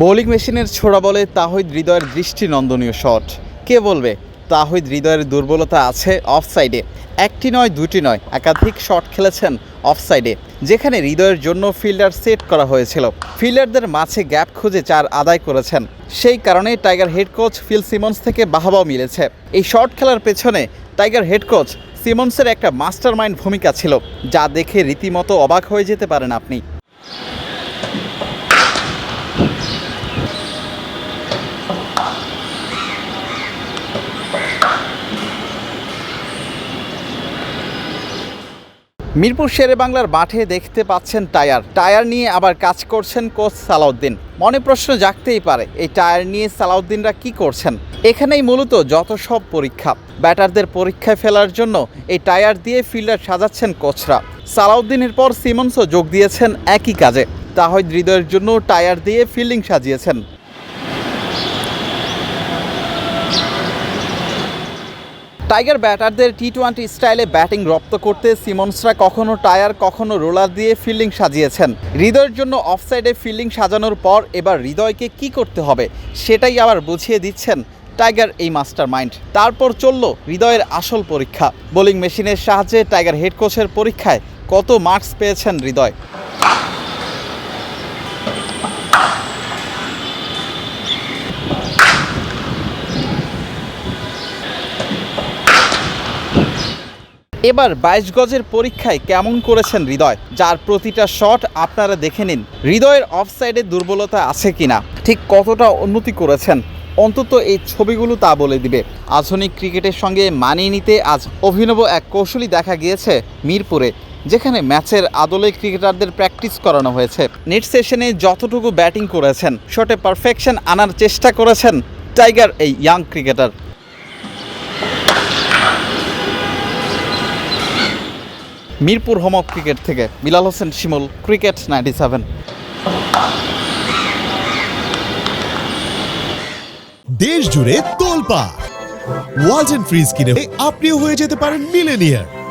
Bowling মেশিনের ছোড়া বলে তাহিদ হৃদয়ের দৃষ্টি নন্দনীয় শট। কে বলবে? তাহিদ হৃদয়ের দুর্বলতা আছে অফ সাইডে একটি নয়, দুটি নয়, একাধিক শট খেলেছেন অফ সাইডে যেখানে হৃদয়ের জন্য ফিল্ডার সেট করা হয়েছিল। ফিল্ডারদের মাঝে গ্যাপ খুঁজে চার আদায় করেছেন। সেই কারণে tiger head coach Phil Simmons থেকে বাহবাও মিলেছে। এই শট খেলার পেছনে টাইগার হেড কোচ সিমন্সের একটা মাস্টার মাইন্ড ভূমিকা ছিল, যা দেখে রীতিমতো অবাক হয়ে যেতে পারেন আপনি। মিরপুর শেরে বাংলার মাঠে দেখতে পাচ্ছেন টায়ার। টায়ার নিয়ে আবার কাজ করছেন কোচ সালাউদ্দিন। মনে প্রশ্ন জাগতেই পারে, এই টায়ার নিয়ে সালাউদ্দিনরা কি করছেন? এখানেই মূলত যত সব পরীক্ষা। ব্যাটারদের পরীক্ষায় ফেলার জন্য এই টায়ার দিয়ে ফিল্ডার সাজাচ্ছেন কোচরা। সালাউদ্দিনের পর সিমন্সও যোগ দিয়েছেন একই কাজে। তাহিদ হৃদয়ের জন্য টায়ার দিয়ে ফিল্ডিং সাজিয়েছেন। টাইগার ব্যাটারদের টি টোয়েন্টি স্টাইলে ব্যাটিং রপ্ত করতে সিমন্সরা কখনো টায়ার কখনো রোলার দিয়ে ফিল্ডিং সাজিয়েছেন। হৃদয়ের জন্য অফসাইডে ফিল্ডিং সাজানোর পর এবার হৃদয়কে কি করতে হবে, সেটাই আবার বুঝিয়ে দিচ্ছেন টাইগার এই মাস্টার মাইন্ড তারপর চলল হৃদয়ের আসল পরীক্ষা। বোলিং মেশিনের সাহায্যে টাইগার হেড কোচের পরীক্ষায় কত মার্কস পেয়েছেন হৃদয়? এবার বাইশ গজের পরীক্ষায় কেমন করেছেন হৃদয়? যার প্রতিটা শট আপনারা দেখে নিন। হৃদয়ের অফসাইডে দুর্বলতা আছে কিনা? ঠিক কতটা উন্নতি করেছেন? অন্তত এই ছবিগুলো তা বলে দিবে। আধুনিক ক্রিকেটের সঙ্গে মানিয়ে নিতে আজ অভিনব এক কৌশলী দেখা গিয়েছে মিরপুরে, যেখানে ম্যাচের আদলে ক্রিকেটারদের প্র্যাকটিস করানো হয়েছে। নেট সেশনে যতটুকু ব্যাটিং করেছেন শটে পারফেকশন আনার চেষ্টা করেছেন টাইগার এই young cricketer Mirpur home of cricket থেকে Bilal Hossain Shimul, cricket ninety seven. দেশ জুড়ে তোলপা ওয়াজ ফ্রিজ কিনে আপনিও হয়ে যেতে পারেন মিলেনিয়ার।